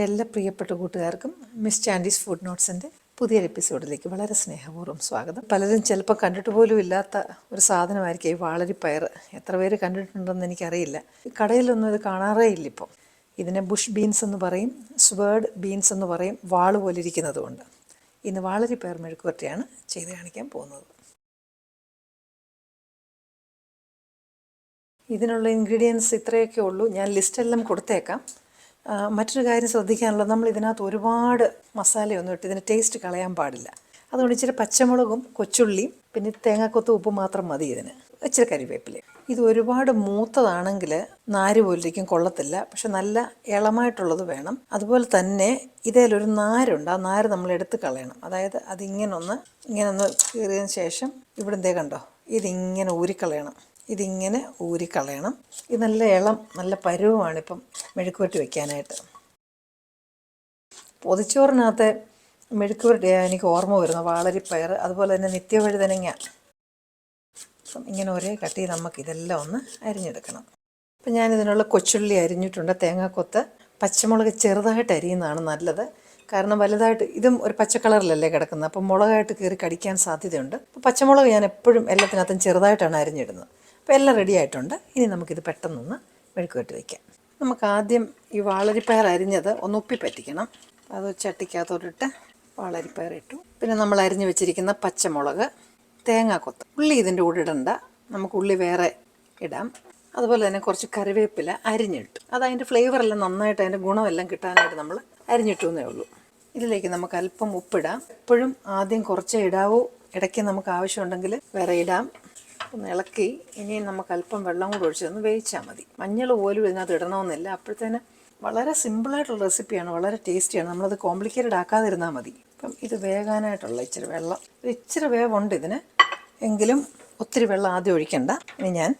എന്റെ എല്ലാ പ്രിയപ്പെട്ട കൂട്ടുകാർക്കും മിസ് ചാൻഡീസ് ഫുഡ് നോട്ട്സിന്റെ പുതിയൊരു എപ്പിസോഡിലേക്ക് വളരെ സ്നേഹപൂർവം സ്വാഗതം. പലരും ചിലപ്പോൾ കണ്ടിട്ട് പോലും ഇല്ലാത്ത ഒരു സാധനമായിരിക്കും ഈ വാളരിപ്പയർ. എത്ര പേര് കണ്ടിട്ടുണ്ടെന്ന് എനിക്കറിയില്ല. കടയിലൊന്നും ഇത് കാണാറേ ഇല്ല ഇപ്പോൾ ഇതിനെ ബുഷ് ബീൻസ് എന്ന് പറയും സ്വേർഡ് ബീൻസ് എന്ന് പറയും വാൾ പോലെ ഇരിക്കുന്നതുകൊണ്ട്. ഇന്ന് വാളരിപ്പയർ മെഴുക്കുവരട്ടിയാണ് ചെയ്ത് കാണിക്കാൻ പോകുന്നത്. ഇതിനുള്ള ഇൻഗ്രീഡിയൻസ് ഇത്രയൊക്കെ ഉള്ളൂ. ഞാൻ ലിസ്റ്റെല്ലാം കൊടുത്തേക്കാം. മറ്റൊരു കാര്യം ശ്രദ്ധിക്കാനുള്ളത് നമ്മൾ ഇതിനകത്ത് ഒരുപാട് മസാലയൊന്നും ഇട്ട് ഇതിന് ടേസ്റ്റ് കളയാൻ പാടില്ല. അതുകൊണ്ട് ഇച്ചിരി പച്ചമുളകും കൊച്ചുള്ളിയും പിന്നെ തേങ്ങാക്കൊത്തും ഉപ്പും മാത്രം മതി ഇതിന്. ഇച്ചിരി കരിവേപ്പില ഇത് ഒരുപാട് മൂത്തതാണെങ്കിൽ നാര് പോലിരിക്കും കൊള്ളത്തില്ല. പക്ഷെ നല്ല ഇളമായിട്ടുള്ളത് വേണം. അതുപോലെ തന്നെ ഇതിലൊരു നാരുണ്ട്. ആ നാര് നമ്മൾ എടുത്ത് കളയണം. അതായത് അതിങ്ങനൊന്ന് ഇങ്ങനെ ഒന്ന് കീറിയതിന് ശേഷം ഇവിടെ എന്തേ കണ്ടോ? ഇതിങ്ങനെ ഊരിക്കളയണം. ഇതിങ്ങനെ ഊരിക്കളയണം ഇത് നല്ല ഇളം നല്ല പരുവമാണ് പരുവമാണിപ്പം മെഴുക്കുവരട്ടി വെക്കാനായിട്ട്. പൊതിച്ചോറിനകത്ത് മെഴുക്കുവരട്ടി എനിക്ക് ഓർമ്മ വരുന്നു വാളരിപ്പയർ അതുപോലെ തന്നെ നിത്യവഴുതനങ്ങ. അപ്പം ഇങ്ങനെ ഒരേ കട്ടി നമുക്ക് ഇതെല്ലാം ഒന്ന് അരിഞ്ഞെടുക്കണം. അപ്പം ഞാനിതിനുള്ള കൊച്ചുള്ളി അരിഞ്ഞിട്ടുണ്ട് തേങ്ങാക്കൊത്ത്. പച്ചമുളക് ചെറുതായിട്ട് അരിയുന്നതാണ് നല്ലത്. കാരണം വലുതായിട്ട് ഇതും ഒരു പച്ച കളറിലല്ലേ കിടക്കുന്നത്. അപ്പം മുളകായിട്ട് കയറി കടിക്കാൻ സാധ്യതയുണ്ട്. അപ്പോൾ പച്ചമുളക് ഞാൻ എപ്പോഴും എല്ലാത്തിനകത്തും ചെറുതായിട്ടാണ് അരിഞ്ഞിടുന്നത്. അപ്പോൾ എല്ലാം റെഡി ആയിട്ടുണ്ട്. ഇനി നമുക്കിത് പെട്ടെന്നൊന്ന് മെഴുക്കുകെട്ട് വയ്ക്കാം നമുക്ക് ആദ്യം ഈ വാളരിപ്പയർ അരിഞ്ഞത് ഒന്ന് ഉപ്പി പറ്റിക്കണം. അത് ചട്ടിക്കകത്തോട്ടിട്ട് വാളരിപ്പയർ ഇട്ടു. പിന്നെ നമ്മൾ അരിഞ്ഞു വെച്ചിരിക്കുന്ന പച്ചമുളക് തേങ്ങാക്കൊത്ത് ഉള്ളി ഇതിന്റെ കൂടെ ഇടണ്ട. നമുക്ക് ഉള്ളി വേറെ ഇടാം. അതുപോലെ തന്നെ കുറച്ച് കറിവേപ്പില അരിഞ്ഞിട്ടു. അത് അതിന്റെ ഫ്ലേവറെല്ലാം നന്നായിട്ട് അതിന്റെ ഗുണമെല്ലാം കിട്ടാനായിട്ട് നമ്മൾ അരിഞ്ഞിട്ടു എന്നേ ഉള്ളൂ. ഇതിലേക്ക് നമുക്ക് അല്പം ഉപ്പിടാം. എപ്പോഴും ആദ്യം കുറച്ചേ ഇടാവൂ. ഇടയ്ക്ക് നമുക്ക് ആവശ്യമുണ്ടെങ്കിൽ വേറെ ഇടാം. ഒന്ന് ഇളക്കി ഇനി നമുക്ക് അല്പം വെള്ളം കൂടെ ഒഴിച്ച് ഒന്ന് വേവിച്ചാൽ മതി. മഞ്ഞൾ പോലും ഇതിനകത്ത് ഇടണമെന്നില്ല. അപ്പോഴത്തേന് വളരെ സിമ്പിളായിട്ടുള്ള റെസിപ്പിയാണ് വളരെ ടേസ്റ്റിയാണ് നമ്മളത് കോംപ്ലിക്കേറ്റഡ് ആക്കാതിരുന്നാൽ മതി. അപ്പം ഇത് വേകാനായിട്ടുള്ള ഇച്ചിരി വെള്ളം. ഒരു ഇച്ചിരി വേവുണ്ട് ഇതിന്. എങ്കിലും ഒത്തിരി വെള്ളം ആദ്യം ഒഴിക്കണ്ട. ഇനി ഞാൻ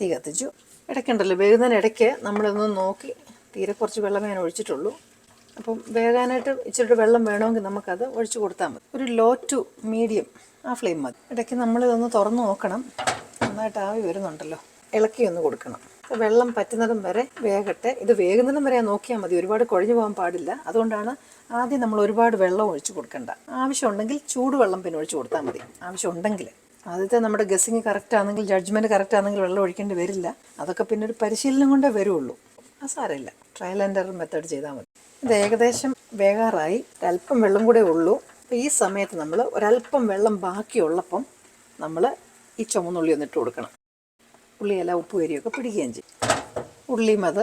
തീ കത്തിച്ചു. ഇടയ്ക്കുണ്ടല്ലോ വേകുന്നതിന് ഇടയ്ക്ക് നമ്മളിതൊന്ന് നോക്കി. തീരെ കുറച്ച് വെള്ളമേ ഞാൻ ഒഴിച്ചിട്ടുള്ളൂ. അപ്പം വേകാനായിട്ട് ഇച്ചിരി വെള്ളം വേണമെങ്കിൽ നമുക്കത് ഒഴിച്ചു കൊടുത്താൽ മതി. ഒരു ലോ ടു മീഡിയം ആ ഫ്ലെയിം മതി. ഇടയ്ക്ക് നമ്മളിതൊന്ന് തുറന്ന് നോക്കണം. നന്നായിട്ട് ആവി വരുന്നുണ്ടല്ലോ. ഇളക്കി ഒന്ന് കൊടുക്കണം. വെള്ളം പറ്റുന്നതും വരെ വേകട്ടെ. ഇത് വേകുന്നതും വരെ നോക്കിയാൽ മതി. ഒരുപാട് കുഴഞ്ഞു പോകാൻ പാടില്ല. അതുകൊണ്ടാണ് ആദ്യം നമ്മൾ ഒരുപാട് വെള്ളം ഒഴിച്ചു കൊടുക്കണ്ട. ആവശ്യമുണ്ടെങ്കിൽ ചൂടുവെള്ളം പിന്നെ ഒഴിച്ചു കൊടുത്താൽ മതി. ആവശ്യമുണ്ടെങ്കിൽ. ആദ്യത്തെ നമ്മുടെ ഗസ്സിങ് കറക്റ്റ് ആണെങ്കിൽ ജഡ്ജ്മെന്റ് കറക്റ്റ് ആണെങ്കിൽ വെള്ളം ഒഴിക്കേണ്ടി വരില്ല. അതൊക്കെ പിന്നെ ഒരു പരിശീലനം കൊണ്ടേ വരുള്ളൂ. അത് സാരമില്ല. ട്രയൽ ആൻഡ് എറർ മെത്തേഡ് ചെയ്താൽ മതി. ഇത് ഏകദേശം വേകാറായി ഒരല്പം വെള്ളം കൂടെ ഉള്ളൂ. അപ്പോൾ ഈ സമയത്ത് നമ്മൾ ഒരല്പം വെള്ളം ബാക്കിയുള്ളപ്പം നമ്മൾ ഈ ചുമന്നുള്ളി ഒന്നിട്ട് കൊടുക്കണം. ഉള്ളിയെല്ലാം ഉപ്പ് കരിയൊക്കെ പിടിക്കുകയും ചെയ്യും. ഉള്ളിയും അത്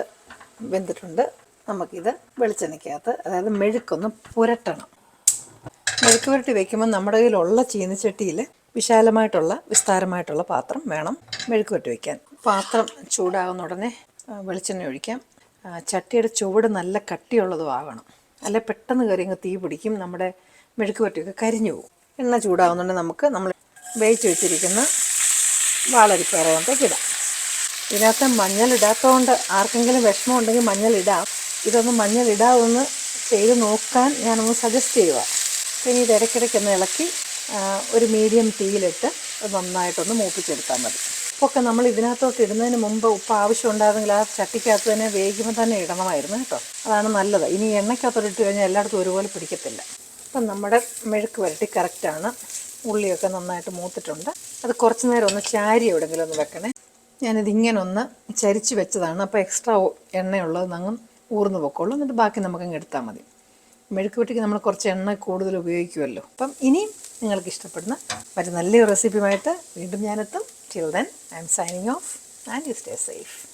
വെന്തിട്ടുണ്ട്. നമുക്കിത് വെളിച്ചെണ്ണയ്ക്കകത്ത് അതായത് മെഴുക്കൊന്ന് പുരട്ടണം. മെഴുക്ക് പുരട്ടി വയ്ക്കുമ്പോൾ നമ്മുടെ കയ്യിലുള്ള ചീനച്ചട്ടിയിൽ വിശാലമായിട്ടുള്ള വിസ്താരമായിട്ടുള്ള പാത്രം വേണം മെഴുക്ക് പുരട്ടി വയ്ക്കാൻ പാത്രം ചൂടാകുന്ന ഉടനെ ആ, വെളിച്ചെണ്ണ ഒഴിക്കാം. ചട്ടിയുടെ ചുവട് നല്ല കട്ടിയുള്ളതും ആകണം അല്ല പെട്ടെന്ന് കയറി അങ്ങ് തീ പിടിക്കും. നമ്മുടെ മെഴുക്ക് പറ്റിയൊക്കെ കരിഞ്ഞു പോകും. എണ്ണ ചൂടാവുന്നുണ്ട് നമുക്ക്. നമ്മൾ വേവിച്ച് വെച്ചിരിക്കുന്ന വാളരിപ്പയറകത്തേക്ക് ഇടാം. ഇതിനകത്ത് മഞ്ഞളിടാത്തതുകൊണ്ട് ആർക്കെങ്കിലും വിഷമം ഉണ്ടെങ്കിൽ മഞ്ഞൾ ഇടാം. ഇതൊന്ന് മഞ്ഞൾ ഇടാമെന്ന് ചെയ്ത് നോക്കാൻ ഞാനൊന്ന് സജസ്റ്റ് ചെയ്യുക ഇനി ഇത് ഇടയ്ക്കിടയ്ക്ക് ഒന്ന് ഇളക്കി ഒരു മീഡിയം തീയിലിട്ട് നന്നായിട്ടൊന്ന് മൂപ്പിച്ചെടുത്താൽ മതി. ഉപ്പൊക്കെ നമ്മൾ ഇതിനകത്തോട്ട് ഇടുന്നതിന് മുമ്പ് ഉപ്പ് ആവശ്യമുണ്ടായിരുന്നെങ്കിൽ ആ ചട്ടിക്കകത്ത് തന്നെ വേകുമ്പോൾ തന്നെ ഇടണമായിരുന്നു കേട്ടോ. അതാണ് നല്ലത്. ഇനി എണ്ണയ്ക്കകത്തോട്ട് ഇട്ട് കഴിഞ്ഞാൽ എല്ലായിടത്തും ഒരുപോലെ പിടിക്കത്തില്ല. അപ്പം നമ്മുടെ മെഴുക്ക് വരട്ടി കറക്റ്റാണ് ഉള്ളിയൊക്കെ നന്നായിട്ട് മൂത്തിട്ടുണ്ട്. അത് കുറച്ച് നേരം ഒന്ന് ചാരി എവിടെയെങ്കിലും ഒന്ന് വെക്കണേ. ഞാനിത് ഇങ്ങനെ ഒന്ന് ചരിച്ച് വെച്ചതാണ്. അപ്പോൾ എക്സ്ട്രാ എണ്ണയുള്ളത് അങ്ങ് ഊർന്നു പൊക്കോളൂ. എന്നിട്ട് ബാക്കി നമുക്കങ്ങ് എടുത്താൽ മതി. മെഴുക്ക് വെട്ടിക്ക് നമ്മൾ കുറച്ച് എണ്ണ കൂടുതൽ ഉപയോഗിക്കുമല്ലോ. അപ്പം ഇനിയും നിങ്ങൾക്ക് ഇഷ്ടപ്പെടുന്ന മറ്റു നല്ലൊരു റെസിപ്പിയുമായിട്ട് വീണ്ടും ഞാനെത്തും. Till then, I am signing off and you stay safe.